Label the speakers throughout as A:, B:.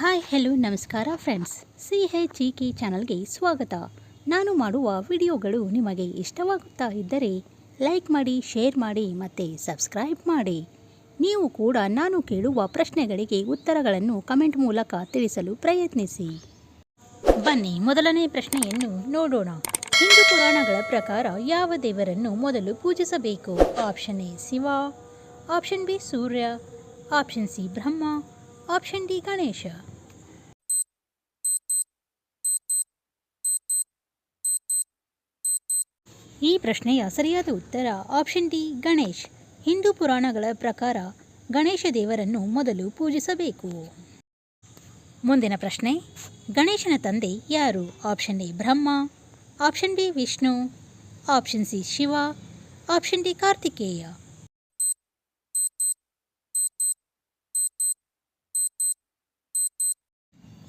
A: Hi, hello, ನಮಸ್ಕಾರ friends. C H E K ಚಾನಲ್ಗೆ ಸ್ವಾಗತ. ನಾನು ಮಾಡುವ ವಿಡಿಯೋಗಳು ನಿಮಗೆ ಇಷ್ಟವಾಗುತ್ತಾ ಇದ್ದರೆ ಲೈಕ್ ಮಾಡಿ, ಶೇರ್ ಮಾಡಿ ಮತ್ತು ಸಬ್ಸ್ಕ್ರೈಬ್ ಮಾಡಿ. ನೀವು ಕೂಡ ನಾನು ಕೇಳುವ ಪ್ರಶ್ನೆಗಳಿಗೆ ಉತ್ತರಗಳನ್ನು ಕಮೆಂಟ್ ಮೂಲಕ ತಿಳಿಸಲು ಪ್ರಯತ್ನಿಸಿ. ಬನ್ನಿ, ಮೊದಲನೇ ಪ್ರಶ್ನೆಯನ್ನು ನೋಡೋಣ. ಹಿಂದೂ ಪುರಾಣಗಳ ಪ್ರಕಾರ ಯಾವ ದೇವರನ್ನು ಮೊದಲು ಪೂಜಿಸಬೇಕು? Option A, Shiva. Option B, Surya. Option C, Brahma. Option D, Ganesha. ಈ ಪ್ರಶ್ನೆಯ ಸರಿಯಾದ ಉತ್ತರ ಆಪ್ಷನ್ ಡಿ ಗಣೇಶ್. ಹಿಂದೂ ಪುರಾಣಗಳ ಪ್ರಕಾರ ಗಣೇಶ ದೇವರನ್ನು ಮೊದಲು ಪೂಜಿಸಬೇಕು. ಮುಂದಿನ ಪ್ರಶ್ನೆ, ಗಣೇಶನ ತಂದೆ ಯಾರು? Option A Brahma. Option B Vishnu. Option C Shiva. Option D Kartikeya.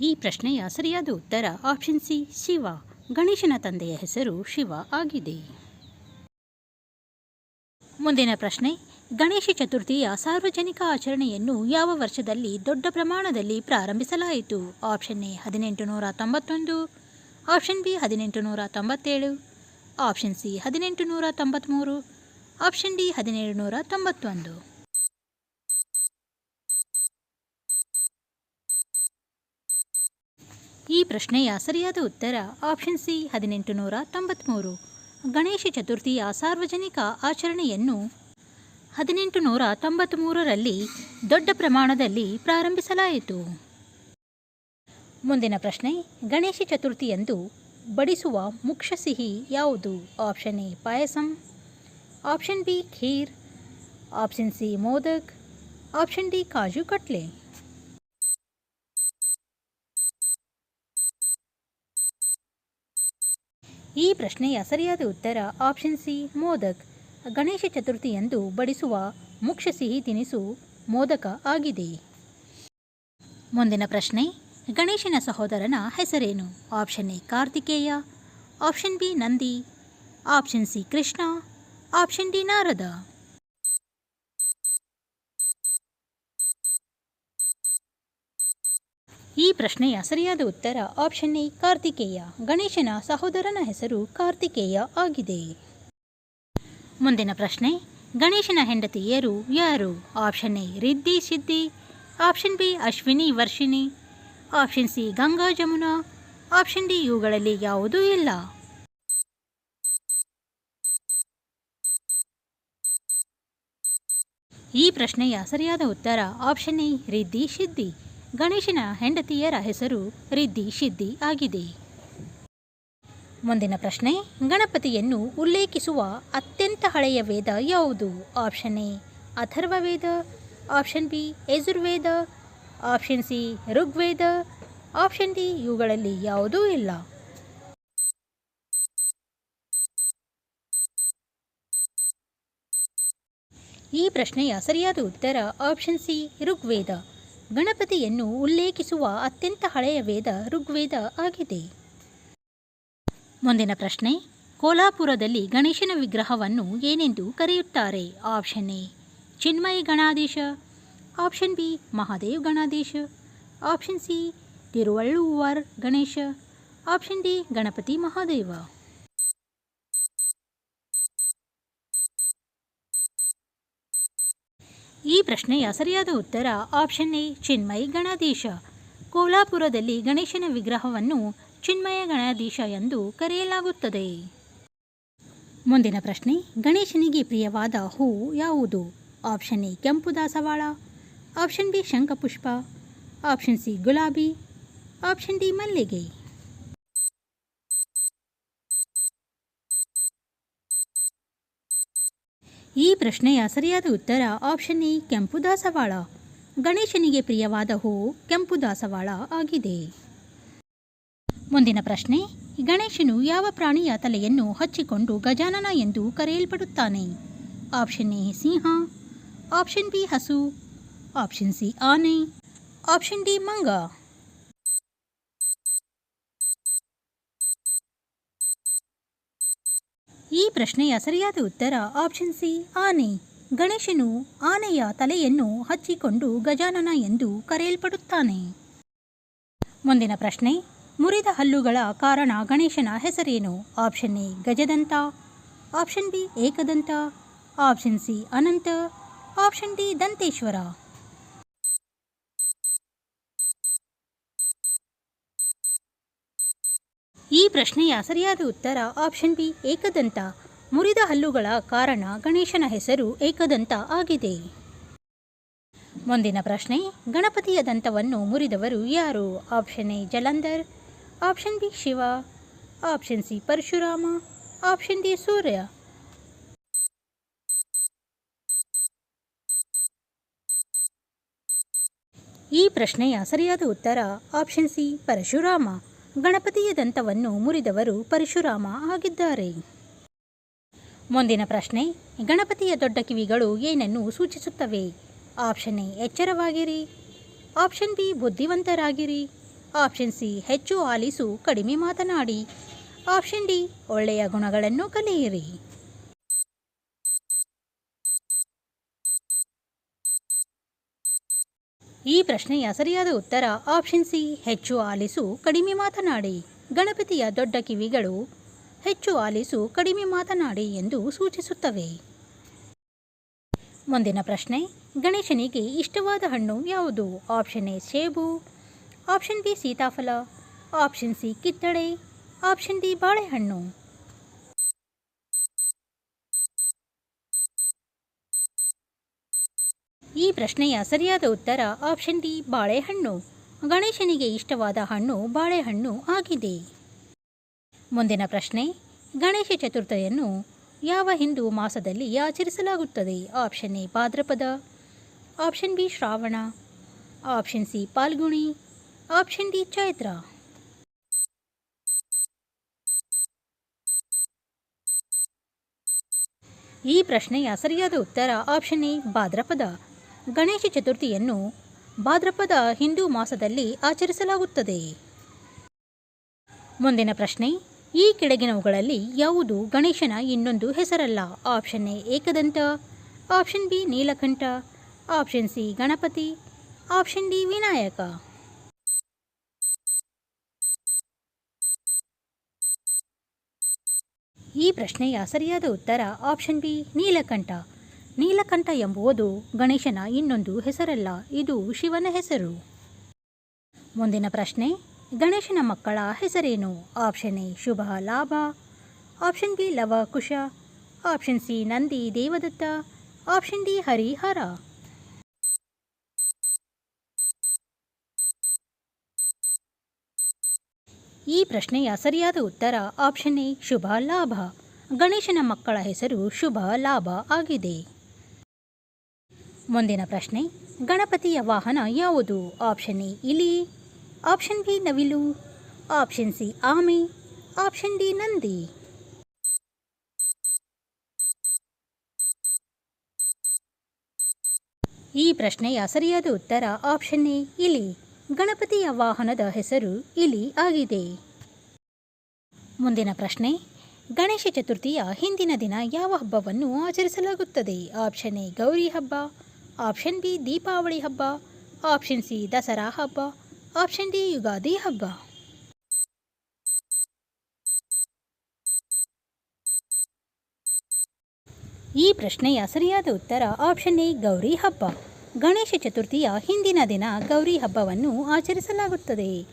A: ಈ ಪ್ರಶ್ನೆಯ ಸರಿಯಾದ ಉತ್ತರ ಆಪ್ಷನ್ ಸಿ ಶಿವ. ಗಣೇಶನ ತಂದೆಯ ಹೆಸರು ಶಿವ ಆಗಿದೆ. ಮುಂದಿನ ಪ್ರಶ್ನೆ, ಗಣೇಶ ಚತುರ್ಥಿಯ ಸಾರ್ವಜನಿಕ ಆಚರಣೆಯನ್ನು ಯಾವ ವರ್ಷದಲ್ಲಿ ದೊಡ್ಡ ಪ್ರಮಾಣದಲ್ಲಿ ಪ್ರಾರಂಭಿಸಲಾಯಿತು? ಆಪ್ಷನ್ ಎ, ಹದಿನೆಂಟು ನೂರ ತೊಂಬತ್ತೊಂದು. ಆಪ್ಷನ್ ಬಿ, ಹದಿನೆಂಟು ನೂರ ತೊಂಬತ್ತೇಳು. ಆಪ್ಷನ್ ಸಿ, ಹದಿನೆಂಟು ನೂರ ತೊಂಬತ್ತ್ಮೂರು ಆಪ್ಷನ್ ಡಿ, ಹದಿನೇಳು ನೂರ ತೊಂಬತ್ತೊಂದು. ಈ ಪ್ರಶ್ನೆಯ ಸರಿಯಾದ ಉತ್ತರ ಆಪ್ಷನ್ ಸಿ ಹದಿನೆಂಟು ನೂರ ತೊಂಬತ್ತ್ಮೂರು ಗಣೇಶ ಚತುರ್ಥಿಯ ಸಾರ್ವಜನಿಕ ಆಚರಣೆಯನ್ನು ಹದಿನೆಂಟು ನೂರ ತೊಂಬತ್ತ್ಮೂರರಲ್ಲಿ ದೊಡ್ಡ ಪ್ರಮಾಣದಲ್ಲಿ ಪ್ರಾರಂಭಿಸಲಾಯಿತು. ಮುಂದಿನ ಪ್ರಶ್ನೆ, ಗಣೇಶ ಚತುರ್ಥಿಯಂದು ಬಡಿಸುವ ಮುಖ್ಯ ಸಿಹಿ ಯಾವುದು? Option A payasam. Option B kheer. Option C modak. Option D kaju katli. ಈ ಪ್ರಶ್ನೆಯ ಸರಿಯಾದ ಉತ್ತರ ಆಪ್ಷನ್ ಸಿ ಮೋದಕ್. ಗಣೇಶ ಚತುರ್ಥಿಯಂದು ಬಡಿಸುವ ಮುಖ್ಯ ಸಿಹಿ ತಿನಿಸು ಮೋದಕ ಆಗಿದೆ. ಮುಂದಿನ ಪ್ರಶ್ನೆ, ಗಣೇಶನ ಸಹೋದರನ ಹೆಸರೇನು? Option A Kartikeya. Option B Nandi. Option C Krishna. Option D Narada. ಈ ಪ್ರಶ್ನೆಯ ಸರಿಯಾದ ಉತ್ತರ ಆಪ್ಷನ್ ಎ ಕಾರ್ತಿಕೇಯ. ಗಣೇಶನ ಸಹೋದರನ ಹೆಸರು ಕಾರ್ತಿಕೇಯ ಆಗಿದೆ. ಮುಂದಿನ ಪ್ರಶ್ನೆ, ಗಣೇಶನ ಹೆಂಡತಿಯರು ಯಾರು? Option A Riddhi Siddhi option B Ashwini, Varshini. Option C Ganga, Jamuna. Option D ಇವುಗಳಲ್ಲಿ ಯಾವುದೂ ಇಲ್ಲ. ಈ ಪ್ರಶ್ನೆಯ ಸರಿಯಾದ ಉತ್ತರ ಆಪ್ಷನ್ ಎ ರಿದ್ದಿ ಸಿದ್ದಿ ಗಣೇಶನ ಹೆಂಡತಿಯರ ಹೆಸರು ರಿದ್ದಿ ಸಿದ್ದಿ ಆಗಿದೆ. ಮುಂದಿನ ಪ್ರಶ್ನೆ, ಗಣಪತಿಯನ್ನು ಉಲ್ಲೇಖಿಸುವ ಅತ್ಯಂತ ಹಳೆಯ ವೇದ ಯಾವುದು? Option A Atharva Veda option B, Yajurveda, option C, Rigveda, option D, ಇವುಗಳಲ್ಲಿ ಯಾವುದೂ ಇಲ್ಲ. ಈ ಪ್ರಶ್ನೆಯ ಸರಿಯಾದ ಉತ್ತರ ಆಪ್ಷನ್ ಸಿ, ಋಗ್ವೇದ. ಗಣಪತಿಯನ್ನು ಉಲ್ಲೇಖಿಸುವ ಅತ್ಯಂತ ಹಳೆಯ ವೇದ ಋಗ್ವೇದ ಆಗಿದೆ. ಮುಂದಿನ ಪ್ರಶ್ನೆ, ಕೋಲಾಪುರದಲ್ಲಿ ಗಣೇಶನ ವಿಗ್ರಹವನ್ನು ಏನೆಂದು ಕರೆಯುತ್ತಾರೆ? Option A, Chinmaya Ganadesha option B, Mahadev Ganadesha option C Thiruvalluvar Ganesha. Option D, Ganapati Mahadeva. ಈ ಪ್ರಶ್ನೆಯ ಸರಿಯಾದ ಉತ್ತರ ಆಪ್ಷನ್ ಎ, ಚಿನ್ಮಯ್ ಗಣಾಧೀಶ. ಕೋಲಾಪುರದಲ್ಲಿ ಗಣೇಶನ ವಿಗ್ರಹವನ್ನು ಚಿನ್ಮಯ ಗಣಾಧೀಶ ಎಂದು ಕರೆಯಲಾಗುತ್ತದೆ. ಮುಂದಿನ ಪ್ರಶ್ನೆ, ಗಣೇಶನಿಗೆ ಪ್ರಿಯವಾದ ಹೂ ಯಾವುದು? ಆಪ್ಷನ್ ಎ, ಕೆಂಪು ದಾಸವಾಳ. ಆಪ್ಷನ್ ಬಿ, ಶಂಖಪುಷ್ಪ. ಆಪ್ಷನ್ ಸಿ, ಗುಲಾಬಿ. ಆಪ್ಷನ್ ಡಿ, ಮಲ್ಲಿಗೆ. ಈ ಪ್ರಶ್ನೆಯ ಸರಿಯಾದ ಉತ್ತರ ಆಪ್ಷನ್ ಇ ಕೆಂಪು ದಾಸವಾಳ. ಗಣೇಶನಿಗೆ ಪ್ರಿಯವಾದ ಹೂವು ಕೆಂಪು ದಾಸವಾಳ ಆಗಿದೆ. ಮುಂದಿನ ಪ್ರಶ್ನೆ, ಗಣೇಶನು ಯಾವ ಪ್ರಾಣಿಯ ತಲೆಯನ್ನು ಹಚ್ಚಿಕೊಂಡು ಗಜಾನನ ಎಂದು ಕರೆಯಲ್ಪಡುತ್ತಾನೆ? ಆಪ್ಷನ್ ಎ ಸಿಂಹ. ಆಪ್ಷನ್ ಬಿ ಹಸು. ಆಪ್ಷನ್ ಸಿ ಆನೆ. ಆಪ್ಷನ್ ಡಿ ಮಂಗ. ಈ ಪ್ರಶ್ನೆಯ ಸರಿಯಾದ ಉತ್ತರ ಆಪ್ಷನ್ ಸಿ ಆನೆ. ಗಣೇಶನು ಆನೆಯ ತಲೆಯನ್ನು ಹಚ್ಚಿಕೊಂಡು ಗಜಾನನ ಎಂದು ಕರೆಯಲ್ಪಡುತ್ತಾನೆ. ಮುಂದಿನ ಪ್ರಶ್ನೆ, ಮುರಿದ ಹಲ್ಲುಗಳ ಕಾರಣ ಗಣೇಶನ ಹೆಸರೇನು? Option A Gajadanta. Option B Ekadanta. Option C Ananta. Option D Danteshwara. ಈ ಪ್ರಶ್ನೆಯ ಸರಿಯಾದ ಉತ್ತರ ಆಪ್ಷನ್ ಬಿ, ಏಕದಂತ. ಮುರಿದ ಹಲ್ಲುಗಳ ಕಾರಣ ಗಣೇಶನ ಹೆಸರು ಏಕದಂತ ಆಗಿದೆ. ಮುಂದಿನ ಪ್ರಶ್ನೆ, ಗಣಪತಿಯ ದಂತವನ್ನು ಮುರಿದವರು ಯಾರು? Option A, Jalandhar. Option B, Shiva. Option C, Parashurama. Option D, Surya. ಈ ಪ್ರಶ್ನೆಯ ಸರಿಯಾದ ಉತ್ತರ ಆಪ್ಷನ್ ಸಿ, ಪರಶುರಾಮ. ಗಣಪತಿಯ ದಂತವನ್ನು ಮುರಿದವರು ಪರಶುರಾಮ ಆಗಿದ್ದಾರೆ. ಮುಂದಿನ ಪ್ರಶ್ನೆ, ಗಣಪತಿಯ ದೊಡ್ಡ ಕಿವಿಗಳು ಏನನ್ನು ಸೂಚಿಸುತ್ತವೆ? ಆಪ್ಷನ್ ಎ, ಎಚ್ಚರವಾಗಿರಿ. ಆಪ್ಷನ್ ಬಿ, ಬುದ್ಧಿವಂತರಾಗಿರಿ. ಆಪ್ಷನ್ ಸಿ, ಹೆಚ್ಚು ಆಲಿಸು, ಕಡಿಮೆ ಮಾತನಾಡಿ. ಆಪ್ಷನ್ ಡಿ, ಒಳ್ಳೆಯ ಗುಣಗಳನ್ನು ಕಲಿಯಿರಿ. ಈ ಪ್ರಶ್ನೆಯ ಸರಿಯಾದ ಉತ್ತರ ಆಪ್ಷನ್ ಸಿ ಹೆಚ್ಚು ಆಲಿಸು, ಕಡಿಮೆ ಮಾತನಾಡಿ. ಗಣಪತಿಯ ದೊಡ್ಡ ಕಿವಿಗಳು ಹೆಚ್ಚು ಆಲಿಸು, ಕಡಿಮೆ ಮಾತನಾಡಿ ಎಂದು ಸೂಚಿಸುತ್ತವೆ. ಮುಂದಿನ ಪ್ರಶ್ನೆ, ಗಣೇಶನಿಗೆ ಇಷ್ಟವಾದ ಹಣ್ಣು ಯಾವುದು? ಆಪ್ಷನ್ ಎ ಸೇಬು. ಆಪ್ಷನ್ ಬಿ ಸೀತಾಫಲ. ಆಪ್ಷನ್ ಸಿ ಕಿತ್ತಳೆ. ಆಪ್ಷನ್ ಡಿ ಬಾಳೆಹಣ್ಣು. ಈ ಪ್ರಶ್ನೆಯ ಸರಿಯಾದ ಉತ್ತರ ಆಪ್ಷನ್ ಡಿ ಬಾಳೆಹಣ್ಣು. ಗಣೇಶನಿಗೆ ಇಷ್ಟವಾದ ಹಣ್ಣು ಬಾಳೆಹಣ್ಣು ಆಗಿದೆ. ಮುಂದಿನ ಪ್ರಶ್ನೆ, ಗಣೇಶ ಚತುರ್ಥಿಯನ್ನು ಯಾವ ಹಿಂದೂ ಮಾಸದಲ್ಲಿ ಆಚರಿಸಲಾಗುತ್ತದೆ? Option A Bhadrapada. Option B Shravana. Option C Phalguni. Option D Chaitra. ಈ ಪ್ರಶ್ನೆಯ ಸರಿಯಾದ ಉತ್ತರ ಆಪ್ಷನ್ ಎ ಭಾದ್ರಪದ. ಗಣೇಶ ಚತುರ್ಥಿಯನ್ನು ಭಾದ್ರಪದ ಹಿಂದೂ ಮಾಸದಲ್ಲಿ ಆಚರಿಸಲಾಗುತ್ತದೆ. ಮುಂದಿನ ಪ್ರಶ್ನೆ, ಈ ಕೆಳಗಿನವುಗಳಲ್ಲಿ ಯಾವುದು ಗಣೇಶನ ಇನ್ನೊಂದು ಹೆಸರಲ್ಲ? Option A, Ekadanta. Option B, Neelakantha. Option C, Ganapati. Option D, Vinayaka. ಈ ಪ್ರಶ್ನೆಯ ಸರಿಯಾದ ಉತ್ತರ ಆಪ್ಷನ್ ಬಿ, ನೀಲಕಂಠ. ನೀಲಕಂಠ ಎಂಬುವುದು ಗಣೇಶನ ಇನ್ನೊಂದು ಹೆಸರಲ್ಲ, ಇದು ಶಿವನ ಹೆಸರು. ಮುಂದಿನ ಪ್ರಶ್ನೆ, ಗಣೇಶನ ಮಕ್ಕಳ ಹೆಸರೇನು? Option A, Shubha, Labha. Option B, Lava, Kusha. Option C, Nandi, Devadatta. Option D, Harihara. ಈ ಪ್ರಶ್ನೆಯ ಸರಿಯಾದ ಉತ್ತರ ಆಪ್ಷನ್ ಎ, ಶುಭ, ಲಾಭ. ಗಣೇಶನ ಮಕ್ಕಳ ಹೆಸರು ಶುಭ, ಲಾಭ ಆಗಿದೆ. ಮುಂದಿನ ಪ್ರಶ್ನೆ, ಗಣಪತಿಯ ವಾಹನ ಯಾವುದು? ಆಪ್ಷನ್ ಎ ಇಲಿ. ಆಪ್ಷನ್ ಬಿ ನವಿಲು. ಆಪ್ಷನ್ ಸಿ ಆಮೆ. Option D Nandi. ಈ ಪ್ರಶ್ನೆಯ ಸರಿಯಾದ ಉತ್ತರ ಆಪ್ಷನ್ ಎ ಇಲಿ. ಗಣಪತಿಯ ವಾಹನದ ಹೆಸರು ಇಲಿ ಆಗಿದೆ. ಮುಂದಿನ ಪ್ರಶ್ನೆ, ಗಣೇಶ ಚತುರ್ಥಿಯ ಹಿಂದಿನ ದಿನ ಯಾವ ಹಬ್ಬವನ್ನು ಆಚರಿಸಲಾಗುತ್ತದೆ? ಆಪ್ಷನ್ ಎ ಗೌರಿ ಹಬ್ಬ. ಆಪ್ಷನ್ ಬಿ ದೀಪಾವಳಿ ಹಬ್ಬ, ಆಪ್ಷನ್ ಸಿ ದಸರಾ ಹಬ್ಬ, ಆಪ್ಷನ್ ಡಿ ಯುಗಾದಿ ಹಬ್ಬ. ಈ ಪ್ರಶ್ನೆಯ ಸರಿಯಾದ ಉತ್ತರ ಆಪ್ಷನ್ ಎ ಗೌರಿ ಹಬ್ಬ. ಗಣೇಶ ಚತುರ್ಥಿಯ ಹಿಂದಿನ ದಿನ ಗೌರಿ ಹಬ್ಬವನ್ನು ಆಚರಿಸಲಾಗುತ್ತದೆ.